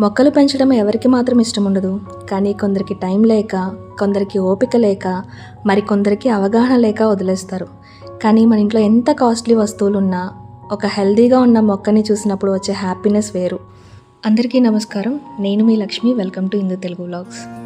మొక్కలు పెంచడం ఎవరికి మాత్రం ఇష్టం ఉండదు కానీ కొందరికి టైం లేక కొందరికి ఓపిక లేక మరి కొందరికి అవగాహన లేక వదిలేస్తారు. కానీ మన ఇంట్లో ఎంత కాస్ట్లీ వస్తువులు ఉన్నా ఒక హెల్దీగా ఉన్న మొక్కని చూసినప్పుడు వచ్చే హ్యాపీనెస్ వేరు. అందరికీ నమస్కారం. నేను మీ Lakshmi. Welcome to Hindu Telugu blogs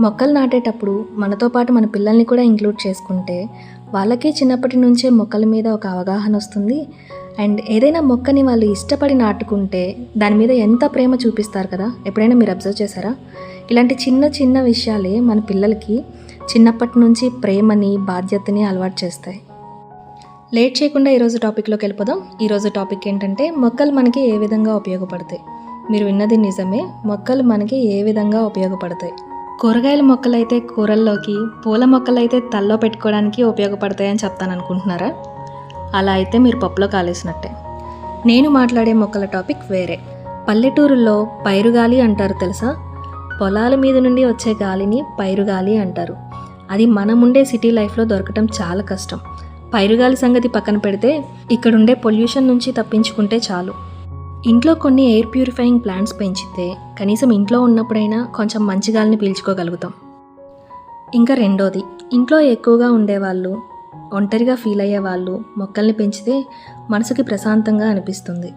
మొక్కలు నాటేటప్పుడు మనతో పాటు మన పిల్లల్ని కూడా ఇంక్లూడ్ చేసుకుంటే వాళ్ళకి చిన్నప్పటి నుంచే మొక్కల మీద ఒక అవగాహన వస్తుంది. అండ్ ఏదైనా మొక్కని వాళ్ళు ఇష్టపడి నాటుకుంటే దాని మీద ఎంత ప్రేమ చూపిస్తారు కదా? ఎప్పుడైనా మీరు అబ్జర్వ్ చేశారా? ఇలాంటి చిన్న చిన్న విషయాలే మన పిల్లలకి చిన్నప్పటి నుంచి ప్రేమని బాధ్యతని అలవాటు చేస్తాయి. లేట్ చేయకుండా ఈరోజు టాపిక్లోకి వెళ్ళిపోదాం. ఈరోజు టాపిక్ ఏంటంటే మొక్కలు మనకి ఏ విధంగా ఉపయోగపడతాయి? మీరు విన్నది నిజమే. మొక్కలు మనకి ఏ విధంగా ఉపయోగపడతాయి? కూరగాయల మొక్కలైతే కూరల్లోకి పూల మొక్కలైతే తల్లో పెట్టుకోవడానికి ఉపయోగపడతాయని చెప్తాను అనుకుంటున్నారా అలా అయితే మీరు పప్పులో కాలేసినట్టే. నేను మాట్లాడే మొక్కల టాపిక్ వేరే. పల్లెటూరుల్లో పైరుగాలి అంటారు తెలుసా? పొలాల మీద నుండి వచ్చే గాలిని పైరుగాలి అంటారు. అది మనముండే సిటీ లైఫ్లో దొరకటం చాలా కష్టం. పైరుగాలి సంగతి పక్కన పెడితే ఇక్కడుండే పొల్యూషన్ నుంచి తప్పించుకుంటే చాలు. ఇంట్లో కొన్ని ఎయిర్ ప్యూరిఫైయింగ్ ప్లాంట్స్ పెంచితే కనీసం ఇంట్లో ఉన్నప్పుడైనా కొంచెం మంచి గాలిని పీల్చుకోగలుగుతాం. ఇంకా రెండోది ఇంట్లో ఎక్కువగా ఉండేవాళ్ళు ఒంటరిగా ఫీల్ అయ్యే వాళ్ళు మొక్కల్ని పెంచితే మనసుకి ప్రశాంతంగా అనిపిస్తుంది.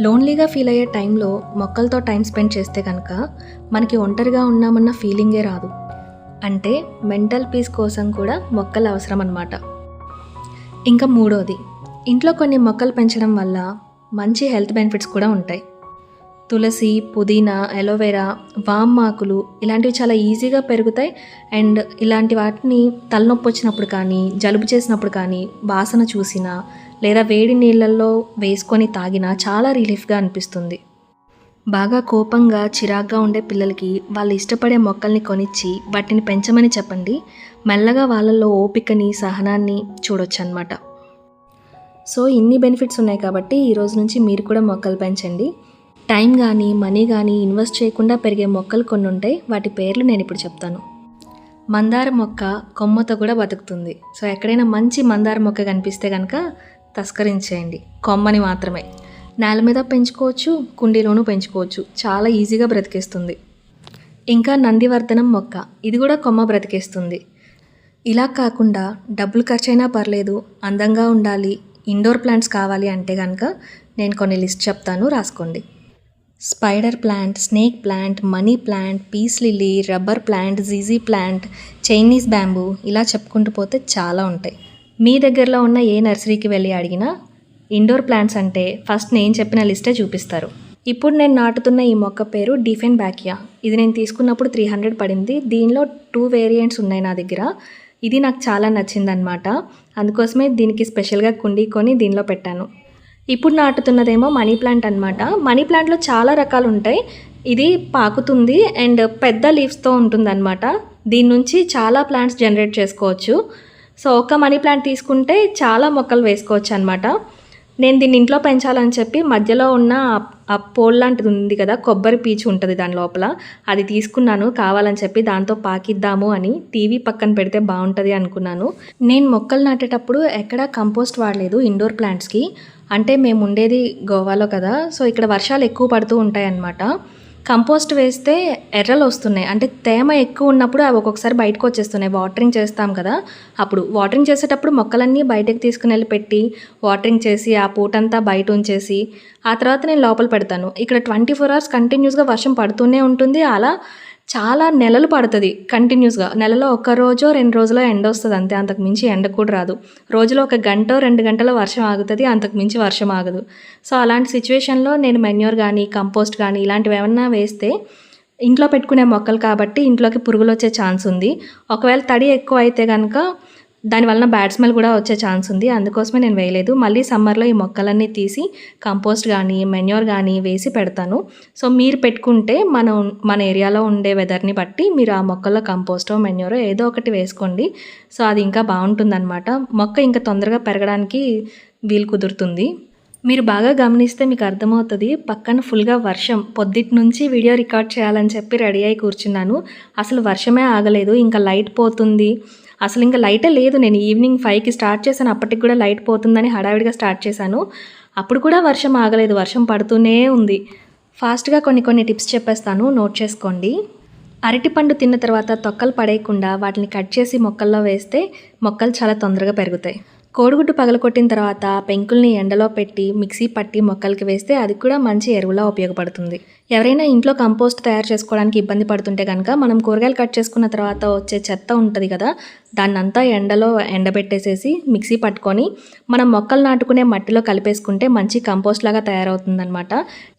లోన్లీగా ఫీల్ అయ్యే టైంలో మొక్కలతో టైం స్పెండ్ చేస్తే కనుక మనకి ఒంటరిగా ఉన్నామన్న ఫీలింగే రాదు. అంటే మెంటల్ పీస్ కోసం కూడా మొక్కలు అవసరం అన్నమాట ఇంకా మూడోది ఇంట్లో కొన్ని మొక్కలు పెంచడం వల్ల మంచి హెల్త్ బెనిఫిట్స్ కూడా ఉంటాయి. తులసి పుదీనా అలోవెరా వామ్ ఆకులు ఇలాంటివి చాలా ఈజీగా పెరుగుతాయి. అండ్ ఇలాంటి వాటిని తలనొప్పి వచ్చినప్పుడు కానీ జలుబు చేసినప్పుడు కానీ వాసన చూసినా లేదా వేడి నీళ్ళల్లో వేసుకొని తాగినా చాలా రిలీఫ్గా అనిపిస్తుంది. బాగా కోపంగా చిరాగ్గా ఉండే పిల్లలకి వాళ్ళు ఇష్టపడే మొక్కల్ని కొనిచ్చి వాటిని పెంచమని చెప్పండి. మెల్లగా వాళ్ళల్లో ఓపికని సహనాన్ని చూడొచ్చు అనమాట సో ఇన్ని బెనిఫిట్స్ ఉన్నాయి కాబట్టి ఈ రోజు నుంచి మీరు కూడా మొక్కలు పెంచండి. టైం కానీ మనీ కానీ ఇన్వెస్ట్ చేయకుండా పెరిగే మొక్కలు కొన్ని ఉంటాయి వాటి పేర్లు నేను ఇప్పుడు చెప్తాను. మందార మొక్క కొమ్మతో కూడా బతుకుతుంది. సో ఎక్కడైనా మంచి మందార మొక్క కనిపిస్తే కనుక తస్కరించేయండి. కొమ్మని మాత్రమే. నేల మీద పెంచుకోవచ్చు కుండీలోనూ పెంచుకోవచ్చు. చాలా ఈజీగా బ్రతికేస్తుంది. ఇంకా నందివర్ధనం మొక్క. ఇది కూడా కొమ్మ బ్రతికేస్తుంది. ఇలా కాకుండా డబ్బులు ఖర్చైనా పర్లేదు అందంగా ఉండాలి ఇండోర్ ప్లాంట్స్ కావాలి అంటే కనుక నేను కొన్ని లిస్ట్ చెప్తాను రాసుకోండి. Spider plant snake plant money plant peace lily rubber plant GG plant Chinese bamboo ఇలా చెప్పుకుంటూ పోతే చాలా ఉంటాయి. మీ దగ్గరలో ఉన్న ఏ నర్సరీకి వెళ్ళి అడిగినా ఇండోర్ ప్లాంట్స్ అంటే ఫస్ట్ నేను చెప్పిన లిస్టే చూపిస్తారు. ఇప్పుడు నేను నాటుతున్న ఈ మొక్క పేరు డిఫెన్ బ్యాకియా ఇది నేను తీసుకున్నప్పుడు త్రీ హండ్రెడ్ పడింది. దీనిలో టూ వేరియంట్స్ ఉన్నాయి నా దగ్గర. ఇది నాకు చాలా నచ్చిందనమాట అందుకోసమే దీనికి స్పెషల్గా కుండీ కొని దీనిలో పెట్టాను. ఇప్పుడు నాటుతున్నదేమో మనీ ప్లాంట్ అనమాట మనీ ప్లాంట్లో చాలా రకాలు ఉంటాయి ఇది పాకుతుంది అండ్ పెద్ద లీవ్స్తో ఉంటుందన్నమాట. దీని నుంచి చాలా ప్లాంట్స్ జనరేట్ చేసుకోవచ్చు. సో ఒక మనీ ప్లాంట్ తీసుకుంటే చాలా మొక్కలు వేసుకోవచ్చు అనమాట నేను దీన్ని ఇంట్లో పెంచాలని చెప్పి మధ్యలో ఉన్న ఆ- పోల్ లాంటిది ఉంది కదా కొబ్బరి పీచు ఉంటుంది దాని లోపల. అది తీసుకున్నాను కావాలని చెప్పి దాంతో పాకిద్దాము అని టీవీ పక్కన పెడితే బాగుంటుంది అనుకున్నాను. నేను మొక్కలు నాటేటప్పుడు ఎక్కడా కంపోస్ట్ వాడలేదు ఇండోర్ ప్లాంట్స్కి. అంటే మేము ఉండేది గోవాలో కదా సో ఇక్కడ వర్షాలు ఎక్కువ పడుతూ ఉంటాయి అన్నమాట కంపోస్ట్ వేస్తే ఎర్రలు వస్తున్నాయి. అంటే తేమ ఎక్కువ ఉన్నప్పుడు అవి ఒక్కొక్కసారి బయటకు వచ్చేస్తున్నాయి. వాటరింగ్ చేస్తాం కదా. అప్పుడు వాటరింగ్ చేసేటప్పుడు మొక్కలన్నీ బయటకు తీసుకుని వెళ్ళి పెట్టి వాటరింగ్ చేసి ఆ పూటంతా బయట ఉంచేసి ఆ తర్వాత నేను లోపల పెడతాను. ఇక్కడ ట్వంటీ ఫోర్ అవర్స్ కంటిన్యూస్గా వర్షం పడుతూనే ఉంటుంది. అలా చాలా నెలలు పడుతుంది కంటిన్యూస్గా నెలలో ఒక రోజో రెండు రోజులో ఎండ వస్తుంది అంతే. అంతకు మించి ఎండ కూడా రాదు. రోజులో ఒక గంట రెండు గంటల వర్షం ఆగుతుంది అంతకు మించి వర్షం ఆగదు. సో అలాంటి సిచ్యువేషన్లో నేను మెన్యూర్ కానీ కంపోస్ట్ కానీ ఇలాంటివి ఏమన్నా వేస్తే ఇంట్లో పెట్టుకునే మొక్కలు కాబట్టి ఇంట్లోకి పురుగులు వచ్చే ఛాన్స్ ఉంది. ఒకవేళ తడి ఎక్కువ అయితే కనుక దానివలన బ్యాడ్ స్మెల్ కూడా వచ్చే ఛాన్స్ ఉంది. అందుకోసమే నేను వేయలేదు. మళ్ళీ సమ్మర్లో ఈ మొక్కలన్నీ తీసి కంపోస్ట్ కానీ మెన్యూర్ కానీ వేసి పెడతాను. సో మీరు పెట్టుకుంటే మన మన ఏరియాలో ఉండే వెదర్ని బట్టి మీరు ఆ మొక్కల్లో కంపోస్టో మెన్యూరో ఏదో ఒకటి వేసుకోండి. సో అది ఇంకా బాగుంటుందన్నమాట. మొక్క ఇంకా తొందరగా పెరగడానికి వీలు కుదురుతుంది. మీరు బాగా గమనిస్తే మీకు అర్థమవుతుంది పక్కన ఫుల్గా వర్షం. పొద్దుటి నుంచి వీడియో రికార్డ్ చేయాలని చెప్పి రెడీ అయి కూర్చున్నాను. అసలు వర్షమే ఆగలేదు. ఇంకా లైట్ పోతుంది. అసలు ఇంకా లైటే లేదు. నేను ఈవినింగ్ ఫైవ్కి స్టార్ట్ చేశాను. అప్పటికి కూడా లైట్ పోతుందని హడావిడిగా స్టార్ట్ చేశాను. అప్పుడు కూడా వర్షం ఆగలేదు. వర్షం పడుతూనే ఉంది. ఫాస్ట్గా కొన్ని కొన్ని టిప్స్ చెప్పేస్తాను. నోట్ చేసుకోండి. అరటిపండు తిన్న తర్వాత తొక్కలు పడేయకుండా వాటిని కట్ చేసి మొక్కల్లో వేస్తే మొక్కలు చాలా తొందరగా పెరుగుతాయి. కోడిగుడ్డు పగలకొట్టిన తర్వాత పెంకుల్ని ఎండలో పెట్టి మిక్సీ పట్టి మొక్కలకి వేస్తే అది కూడా మంచి ఎరువులా ఉపయోగపడుతుంది. ఎవరైనా ఇంట్లో కంపోస్ట్ తయారు చేసుకోవడానికి ఇబ్బంది పడుతుంటే కనుక మనం కూరగాయలు కట్ చేసుకున్న తర్వాత వచ్చే చెత్త ఉంటుంది కదా దాన్నంతా ఎండలో ఎండబెట్టేసేసి మిక్సీ పట్టుకొని మనం మొక్కలు నాటుకునే మట్టిలో కలిపేసుకుంటే మంచి కంపోస్ట్ లాగా తయారవుతుందన్నమాట.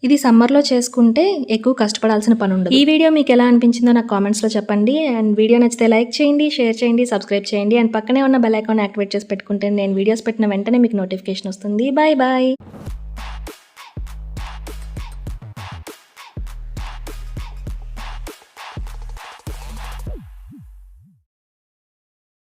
ఇది సమ్మర్లో చేసుకుంటే ఎక్కువ కష్టపడాల్సిన పని ఉండదు ఈ వీడియో మీకు ఎలా అనిపించిందో నాకు కామెంట్స్లో చెప్పండి. అండ్ వీడియో నచ్చితే లైక్ చేయండి షేర్ చేయండి సబ్స్క్రైబ్ చేయండి. అండ్ పక్కనే ఉన్న బెల్ ఐకాన్ యాక్టివేట్ చేసి పెట్టుకుంటే నేను వీడియోస్ పెట్టిన వెంటనే మీకు నోటిఫికేషన్ వస్తుంది. Bye bye.